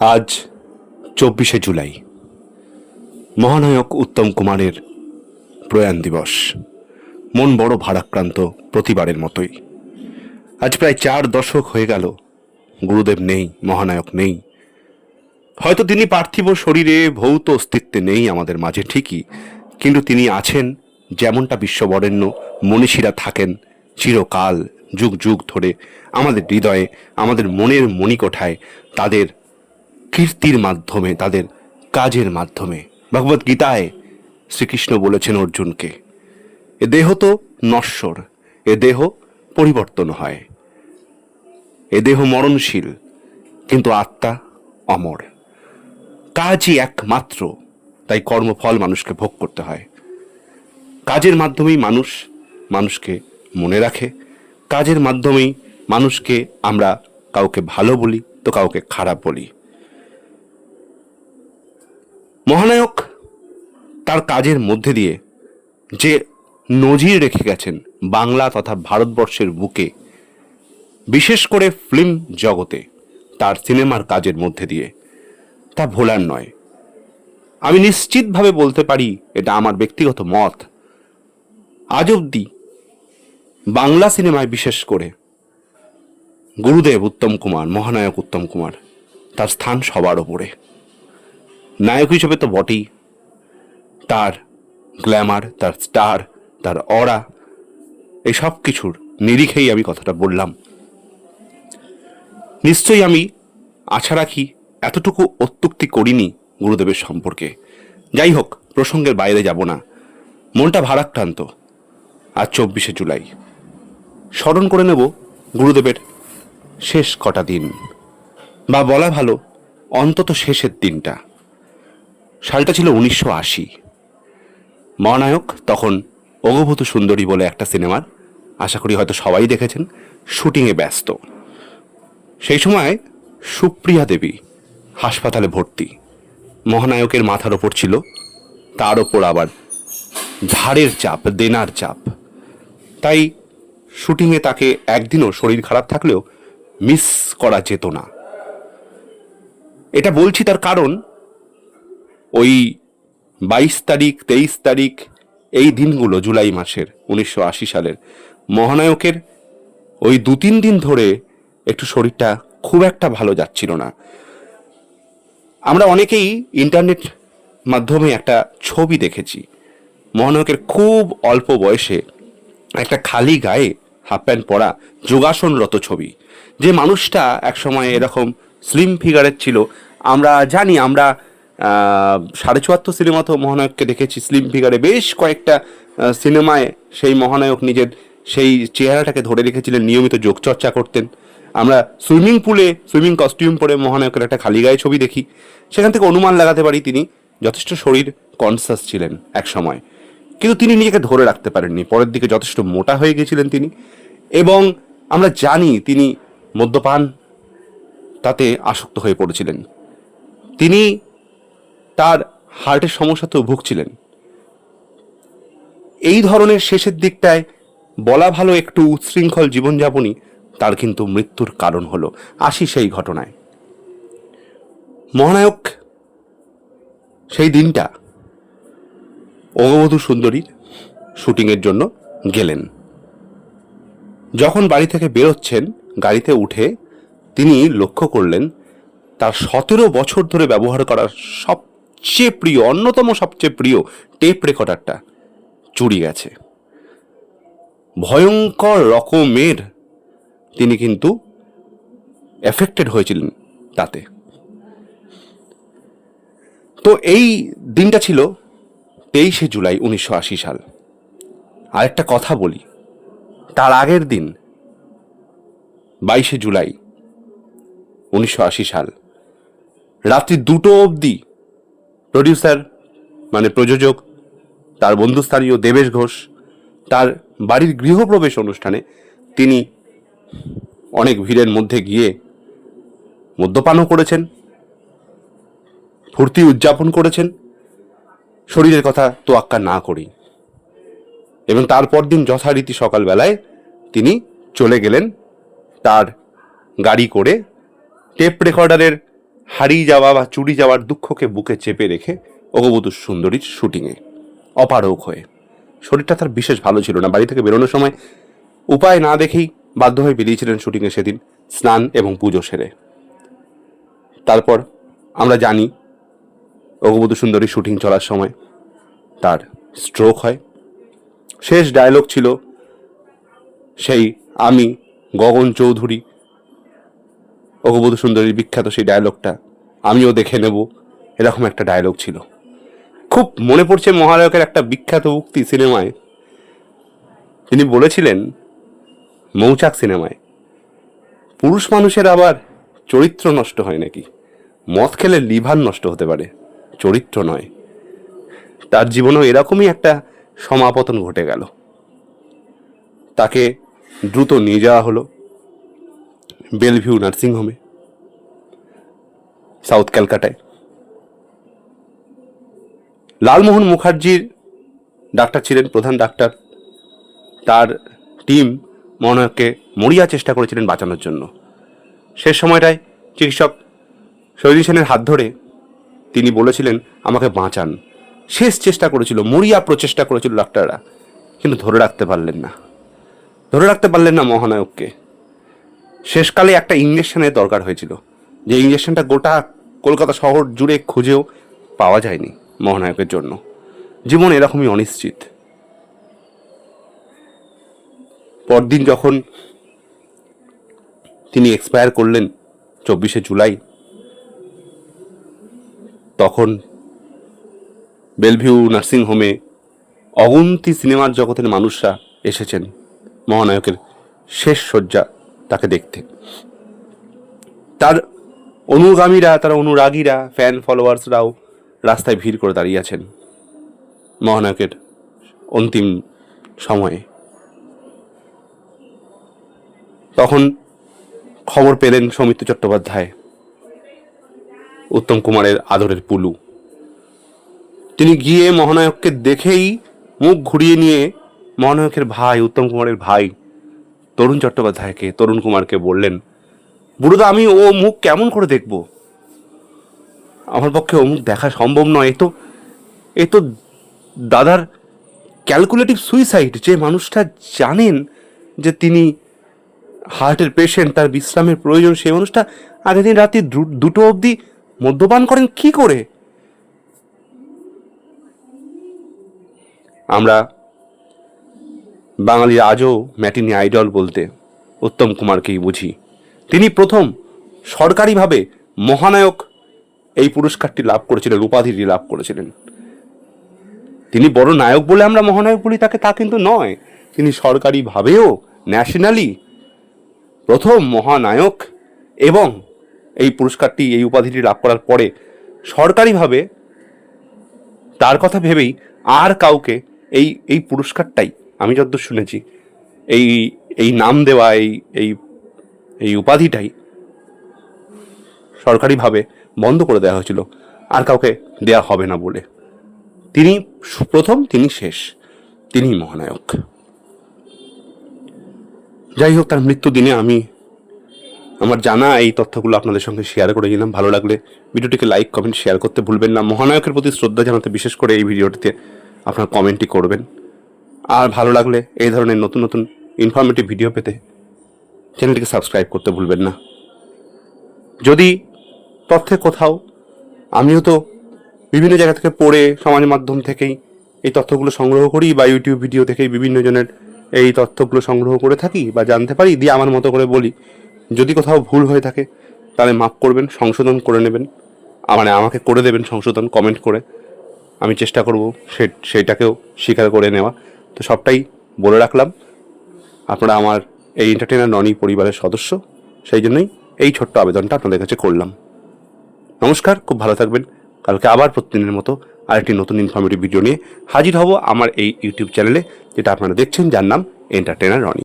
আজ চব্বিশে জুলাই। মহানায়ক উত্তম কুমারের প্রয়াণ দিবস। মন বড় ভারাক্রান্ত প্রতিবারের মতোই। আজ প্রায় চার দশক হয়ে গেল, গুরুদেব নেই, মহানায়ক নেই। হয়তো তিনি পার্থিব শরীরে ভৌত অস্তিত্বে নেই আমাদের মাঝে, ঠিকই। কিন্তু তিনি আছেন, যেমনটা বিশ্ববরেণ্য মনীষীরা থাকেন, চিরকাল, যুগ যুগ ধরে আমাদের হৃদয়ে, আমাদের মনের মণিকোঠায়, তাদের কীর্তির মাধ্যমে, তাদের কাজের মাধ্যমে। ভগবত গীতায় শ্রীকৃষ্ণ বলেছেন অর্জুনকে, এ দেহ তো নশ্বর, এ দেহ পরিবর্তন হয়। এ দেহ মরণশীল, কিন্তু আত্মা অমর। কাজই একমাত্র, তাই কর্মফল মানুষকে ভোগ করতে হয়। কাজের মাধ্যমেই মানুষ মানুষকে মনে রাখে, কাজের মাধ্যমেই মানুষকে আমরা কাউকে ভালো বলি তো কাউকে খারাপ বলি। মহানায়ক তার কাজের মধ্যে দিয়ে যে নজির রেখে গেছেন বাংলা তথা ভারতবর্ষের বুকে, বিশেষ করে ফিল্ম জগতে তার সিনেমার কাজের মধ্যে দিয়ে, তা ভোলার নয়। আমি নিশ্চিতভাবে বলতে পারি এটা আমার ব্যক্তিগত মত। আজ অব্দি বাংলা সিনেমায় বিশেষ করে গুরুদেব উত্তম কুমার, মহানায়ক উত্তম কুমার, তার স্থান সবার ওপরে। নায়ক হিসেবে তো বটেই। তার গ্ল্যামার, তার স্টার, তার অরা, এই সব কিছুর নিরিখেই আমি কথাটা বললাম। নিশ্চয়ই আমি আশা রাখি এতটুকু অত্যুক্তি করিনি গুরুদেবের সম্পর্কে। যাই হোক, প্রসঙ্গের বাইরে যাব না। মনটা ভারাক্রান্ত আজ চব্বিশে জুলাই। স্মরণ করে নেব গুরুদেবের শেষ কটা দিন, বা বলা ভালো, অন্তত শেষের দিনটা। সালটা ছিল উনিশশো আশি। মহানায়ক তখন অগভূত সুন্দরী বলে একটা সিনেমার, আশা করি হয়তো সবাই দেখেছেন, শুটিংয়ে ব্যস্ত। সেই সময় সুপ্রিয়া দেবী হাসপাতালে ভর্তি। মহানায়কের মাথার ওপর ছিল, তার ওপর আবার ধারের চাপ, দেনার চাপ। তাই শুটিংয়ে তাকে একদিনও শরীর খারাপ থাকলেও মিস করা যেত না। এটা বলছি তার কারণ ওই বাইশ তারিখ, তেইশ তারিখ এই দিনগুলো, জুলাই মাসের উনিশশো আশি সালের মহানায়কের ওই দু তিন দিন ধরে একটু শরীরটা খুব একটা ভালো যাচ্ছিল না। আমরা অনেকেই ইন্টারনেট মাধ্যমে একটা ছবি দেখেছি। মহানায়কের খুব অল্প বয়সে একটা খালি গায়ে হাফ প্যান্ট পরা যোগাসনরত ছবি, যে মানুষটা একসময় এরকম স্লিম ফিগারের ছিল। আমরা জানি, আমরা সাড়ে চুয়াত্তর সিনেমাতেও মহানায়ককে দেখেছি স্লিম ফিগারে বেশ কয়েকটা সিনেমায় সেই মহানায়ক নিজের সেই চেহারাটাকে ধরে রেখেছিলেন, নিয়মিত যোগচর্চা করতেন। আমরা সুইমিং পুলে, সুইমিং কস্টিউম পরে মহানায়কের একটা খালি গায়ে ছবি দেখি, সেখান থেকে অনুমান লাগাতে পারি তিনি যথেষ্ট শরীর কনসাস ছিলেন এক সময় কিন্তু তিনি নিজেকে ধরে রাখতে পারেননি, পরের দিকে যথেষ্ট মোটা হয়ে গেছিলেন তিনি। এবং আমরা জানি তিনি মদ্যপান তাতে আসক্ত হয়ে পড়েছিলেন। তিনি তার হার্টের সমস্যাতেও ভুগছিলেন। এই ধরনের শেষের দিকটায় বলা ভালো একটু উচ্ছৃঙ্খল জীবনযাপনই তার কিন্তু মৃত্যুর কারণ হলো। আসি সেই ঘটনায়। মহানায়ক, সেই দিনটা অগবধূ সুন্দরীর শুটিংয়ের জন্য গেলেন। যখন বাড়ি থেকে বেরোচ্ছেন, গাড়িতে উঠে তিনি লক্ষ্য করলেন, তার সতেরো বছর ধরে ব্যবহার করা সবচেয়ে প্রিয়, অন্যতম সবচেয়ে প্রিয় টেপ রেকর্ডারটা চুরি গেছে। ভয়ঙ্কর রকমের তিনি কিন্তু এফেক্টেড হয়েছিলেন তাতে। তো এই দিনটা ছিল তেইশে জুলাই উনিশশো আশি সাল। আর একটা কথা বলি, তার আগের দিন বাইশে জুলাই উনিশশো আশি সাল, রাত্রি দুটো অবধি প্রডিউসার মানে প্রযোজক, তার বন্ধুস্থানীয় দেবেশ ঘোষ, তার বাড়ির গৃহপ্রবেশ অনুষ্ঠানে তিনি অনেক ভিড়ের মধ্যে গিয়ে মদ্যপানও করেছেন, ফুর্তি উদযাপন করেছেন, শরীরের কথা তোয়াক্কা না করি। এবং তারপর দিন যথারীতি সকালবেলায় তিনি চলে গেলেন তার গাড়ি করে টেপ রেকর্ডারের হারিয়ে যাওয়া বা চুরি যাওয়ার দুঃখকে বুকে চেপে রেখে অগবধূ সুন্দরীর শুটিংয়ে অপারক হয়ে। শরীরটা তার বিশেষ ভালো ছিল না। বাড়ি থেকে বেরোনোর সময় উপায় না দেখেই বাধ্য হয়ে বেরিয়েছিলেন শুটিংয়ে সেদিন স্নান এবং পুজো সেরে। তারপর আমরা জানি অগবধূ সুন্দরী শুটিং চলার সময় তার স্ট্রোক হয়। শেষ ডায়লগ ছিল সেই আমি গগন চৌধুরী অগবধূ সুন্দরীর বিখ্যাত সেই ডায়লগটা আমিও দেখে নেব, এরকম একটা ডায়লগ ছিল। খুব মনে পড়ছে মহানায়কের একটা বিখ্যাত উক্তি সিনেমায়। তিনি বলেছিলেন, মৌচাক সিনেমায়, পুরুষ মানুষের আবার চরিত্র নষ্ট হয় নাকি? মদ খেলে লিভার নষ্ট হতে পারে, চরিত্র নয়। তার জীবনেও এরকমই একটা সমাপতন ঘটে গেল। তাকে দ্রুত নিয়ে যাওয়া হলো। বেলভিউ নার্সিংহোমে, সাউথ ক্যালকাটায়। লালমোহন মুখার্জির ডাক্তার ছিলেন, প্রধান ডাক্তার। তার টিম মনোহরকে মরিয়া চেষ্টা করেছিলেন বাঁচানোর জন্য। শেষ সময়টায় চিকিৎসক শৈলী সেনের হাত ধরে তিনি বলেছিলেন, আমাকে বাঁচান। শেষ চেষ্টা করেছিল, মরিয়া প্রচেষ্টা করেছিল ডাক্তাররা, কিন্তু ধরে রাখতে পারলেন না। ধরে রাখতে পারলেন না মহানায়ককে। শেষকালে একটা ইঞ্জেকশনের দরকার হয়েছিল। যে ইঞ্জেকশনটা গোটা কলকাতা শহর জুড়ে খুঁজেও পাওয়া যায়নি মহানায়কের জন্য। জীবন এরকমই অনিশ্চিত। পরদিন যখন তিনি এক্সপায়ার করলেন চব্বিশে জুলাই, তখন বেলভিউ নার্সিংহোমে অগুন্তি সিনেমার জগতের মানুষরা এসেছেন মহানায়কের শেষ শয্যা তাকে দেখতে। তার অনুগামীরা, তার অনুরাগীরা ফ্যান ফলোয়ার্সরাও রাস্তায় ভিড় করে দাঁড়িয়ে আছেন মহানায়কের অন্তিম সময়ে। তখন খবর পেলেন সৌমিত্র চট্টোপাধ্যায়, উত্তম কুমারের আদরের পুলু। তিনি গিয়ে মহানায়ককে দেখেই মুখ ঘুরিয়ে নিয়ে মহানায়কের ভাই, উত্তম কুমারের ভাই তরুণ চট্টোপাধ্যায়কে, তরুণ কুমারকে বললেন, বুড়োদা, আমি ও মুখ কেমন করে দেখব? আমার পক্ষে ও মুখ দেখা সম্ভব নয়। এ তো এ তো দাদার ক্যালকুলেটিভ সুইসাইড যে মানুষটা জানেন যে তিনি হার্টের পেশেন্ট তার বিশ্রামের প্রয়োজন, সেই মানুষটা আগের দিন রাতে দুটো অবধি মদ্যপান করেন কি করে? আমরা বাঙালির আজও ম্যাটিনি আইডল বলতে উত্তম কুমারকেই বুঝি। তিনি প্রথম সরকারিভাবে মহানায়ক এই পুরস্কারটি লাভ করেছিলেন, উপাধিটি লাভ করেছিলেন। তিনি বড় নায়ক বলে আমরা মহানায়ক বলি, তাকে তা কিন্তু নয়। তিনি সরকারিভাবেও ন্যাশনালি প্রথম মহানায়ক এবং এই পুরস্কারটি, এই উপাধিটি লাভ করার পরে সরকারিভাবে, তার কথা ভেবেই আর কাউকে এই এই পুরস্কারটাই আমি যতদূর শুনেছি, এই এই নাম দেওয়া, এই এই এই উপাধিটাই সরকারিভাবে বন্ধ করে দেওয়া হয়েছিল। আর কাউকে দেয়া হবে না বলে। তিনি প্রথম তিনি শেষ তিনিই মহানায়ক। যাই হোক, তার মৃত্যু দিনে আমি আমার জানা এই তথ্যগুলো আপনাদের সঙ্গে শেয়ার করে দিলাম ভালো লাগলে ভিডিওটিকে লাইক কমেন্ট শেয়ার করতে ভুলবেন না। মহানায়কের প্রতি শ্রদ্ধা জানাতে বিশেষ করে এই ভিডিওটিতে আপনার কমেন্টটি করবেন। আর ভালো লাগলে এই ধরনের নতুন নতুন ইনফরমেটিভ ভিডিও পেতে চ্যানেলটিকে সাবস্ক্রাইব করতে ভুলবেন না। যদি তথ্যে কোথাও আমিও তো বিভিন্ন জায়গা থেকে পড়ে সমাজ মাধ্যম থেকেই এই তথ্যগুলো সংগ্রহ করি বা ইউটিউব ভিডিও থেকেই বিভিন্ন জনের এই তথ্যগুলো সংগ্রহ করে থাকি বা জানতে পারি, দিয়ে আমার মতো করে বলি, যদি কোথাও ভুল হয়ে থাকে, তাহলে মাফ করবেন, সংশোধন করে নেবেন মানে আমাকে করে দেবেন সংশোধন কমেন্ট করে। আমি চেষ্টা করব সে সেইটাকেও স্বীকার করে নেওয়া। তো সবটাই বলে রাখলাম। আপনারা আমার এই এন্টারটেনার ননি পরিবারের সদস্য, সেই জন্যই এই ছোট্ট আবেদনটা আপনাদের কাছে করলাম। নমস্কার, খুব ভালো থাকবেন। কালকে আবার প্রতিদিনের মতো আরেকটি নতুন ইনফরমেটিভ ভিডিও নিয়ে হাজির হব আমার এই ইউটিউব চ্যানেলে যেটা আপনারা দেখছেন, যার নাম এন্টারটেনার রনি